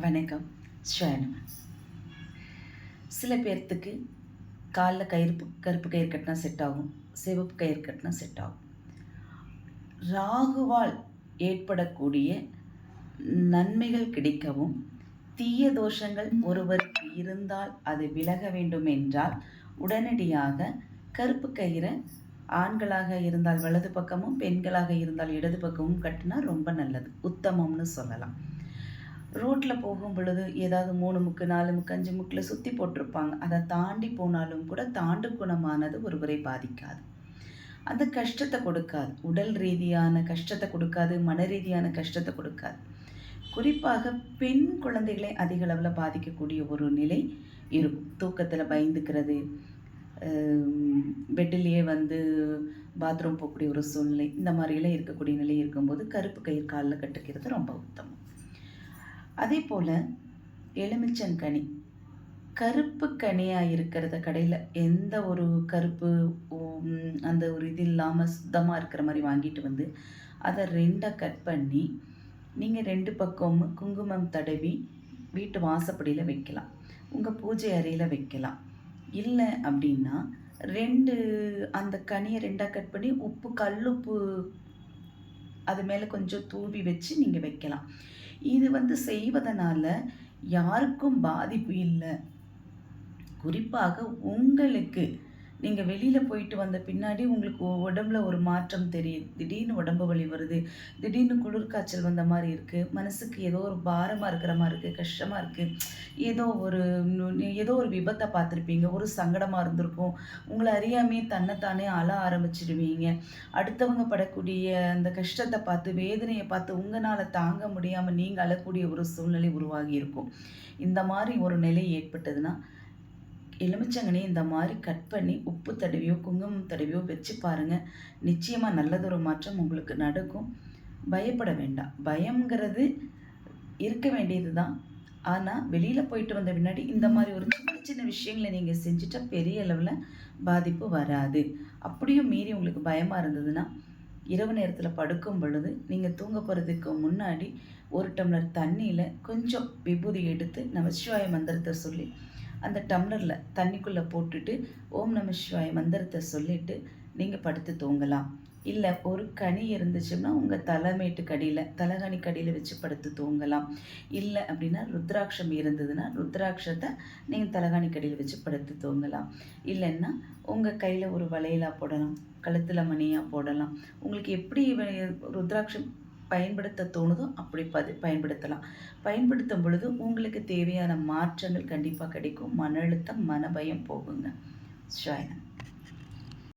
வணக்கம். ஸ்வயனம் சில பேர்த்துக்கு காலில் கயிறு கருப்பு கயிறு கட்டினா செட் ஆகும். சிவப்பு கயிறு கட்டினா செட் ஆகும். ராகுவால் ஏற்படக்கூடிய நன்மைகள் கிடைக்கவும் தீய தோஷங்கள் ஒருவருக்கு இருந்தால் அது விலக வேண்டும் என்றால் உடனடியாக கருப்பு கயிறை ஆண்களாக இருந்தால் வலது பக்கமும் பெண்களாக இருந்தால் இடது பக்கமும் கட்டினா ரொம்ப நல்லது. உத்தமம்னு சொல்லலாம். ரோட்டில் போகும் பொழுது ஏதாவது மூணு முக்கு நாலு முக்கு அஞ்சு முக்கில் சுற்றி போட்டிருப்பாங்க. அதை தாண்டி போனாலும் கூட தாண்டு குணமானது ஒருவரை பாதிக்காது. அந்த கஷ்டத்தை கொடுக்காது. உடல் ரீதியான கஷ்டத்தை கொடுக்காது மன ரீதியான கஷ்டத்தை கொடுக்காது. குறிப்பாக பெண் குழந்தைகளை அதிக அளவில் பாதிக்கக்கூடிய ஒரு நிலை இருக்கும். தூக்கத்தில் பயந்துக்கிறது பெட்டிலேயே வந்து பாத்ரூம் போகக்கூடிய ஒரு சூழ்நிலை இந்த மாதிரிலாம் இருக்கக்கூடிய நிலை இருக்கும்போது கருப்பு கயிறு காலில் கட்டுக்கிறது ரொம்ப உத்தமம். அதே போல் எலுமிச்சங்கனி கருப்பு கனியாக இருக்கிறத கடையில் எந்த ஒரு கருப்பு அந்த ஒரு இது இல்லாமல் சுத்தமாக இருக்கிற மாதிரி வாங்கிட்டு வந்து அதை ரெண்டாக கட் பண்ணி நீங்கள் ரெண்டு பக்கமும் குங்குமம் தடவி வீட்டு வாசப்படியில் வைக்கலாம். உங்கள் பூஜை அறையில் வைக்கலாம். இல்லை அப்படின்னா ரெண்டு அந்த கனியை ரெண்டாக கட் பண்ணி உப்பு கல்லுப்பு அது மேலே கொஞ்சம் தூவி வச்சு நீங்கள் வைக்கலாம். இது வந்து செய்வதனால யாருக்கும் பாதிப்பு இல்லை. குறிப்பாக உங்களுக்கு நீங்கள் வெளியில் போயிட்டு வந்த பின்னாடி உங்களுக்கு உடம்புல ஒரு மாற்றம் தெரியுது. திடீர்னு உடம்பு வலி வருது. திடீர்னு குளிர்காய்ச்சல் வந்த மாதிரி இருக்குது மனசுக்கு ஏதோ ஒரு பாரமாக இருக்கிற மாதிரி இருக்குது கஷ்டமாக இருக்குது ஏதோ ஒரு ஏதோ ஒரு விபத்தை பார்த்துருப்பீங்க. ஒரு சங்கடமாக இருந்திருக்கும். உங்களை அறியாமே தன்னைத்தானே அழ ஆரம்பிச்சிடுவீங்க. அடுத்தவங்க படக்கூடிய அந்த கஷ்டத்தை பார்த்து வேதனையை பார்த்து உங்களால் தாங்க முடியாமல் நீங்கள் அழக்கூடிய ஒரு சூழ்நிலை உருவாகி இருக்கும். இந்த மாதிரி ஒரு நிலை ஏற்பட்டதுன்னா எலுமிச்சங்கனி இந்த மாதிரி கட் பண்ணி உப்பு தடவியோ குங்குமம் தடவியோ வச்சு பாருங்கள் நிச்சயமாக நல்லதொரு மாற்றம் உங்களுக்கு நடக்கும். பயப்பட வேண்டாம். பயம்ங்கிறது இருக்க வேண்டியது தான் ஆனால் வெளியில் போயிட்டு வந்த பின்னாடி இந்த மாதிரி ஒரு சின்ன சின்ன விஷயங்களை நீங்கள் செஞ்சுட்டா பெரிய அளவில் பாதிப்பு வராது. அப்படியும் மீறி உங்களுக்கு பயமாக இருந்ததுன்னா இரவு நேரத்தில் படுக்கும் பொழுது நீங்கள் தூங்க போகிறதுக்கு முன்னாடி ஒரு டம்ளர் தண்ணியில் கொஞ்சம் விபூதி எடுத்து நமசிவாய மந்திரத்தை சொல்லி அந்த டம்ளரில் தண்ணிக்குள்ளே போட்டுட்டு ஓம் நம சிவாய மந்திரத்தை சொல்லிட்டு நீங்கள் படுத்து தூங்கலாம். இல்லை ஒரு கனி இருந்துச்சுன்னா உங்கள் தலைமேட்டு கடியில் தலைகனி கடியில் வச்சு படுத்து தூங்கலாம். இல்லை அப்படின்னா ருத்ராட்சம் இருந்ததுன்னா ருத்ராட்சத்தை நீங்கள் தலைகாணி கடியில் வச்சு படுத்து தூங்கலாம். இல்லைன்னா உங்கள் கையில் ஒரு வளையலாக போடலாம் கழுத்தில் மணியாக போடலாம். உங்களுக்கு எப்படி ருத்ராட்சம் பயன்படுத்த தோணுதோ அப்படி பதி பயன்படுத்தலாம். பயன்படுத்தும் பொழுது உங்களுக்கு தேவையான மாற்றங்கள் கண்டிப்பாக கிடைக்கும். மன அழுத்தம் மனபயம் போகுங்க. ஷாயனா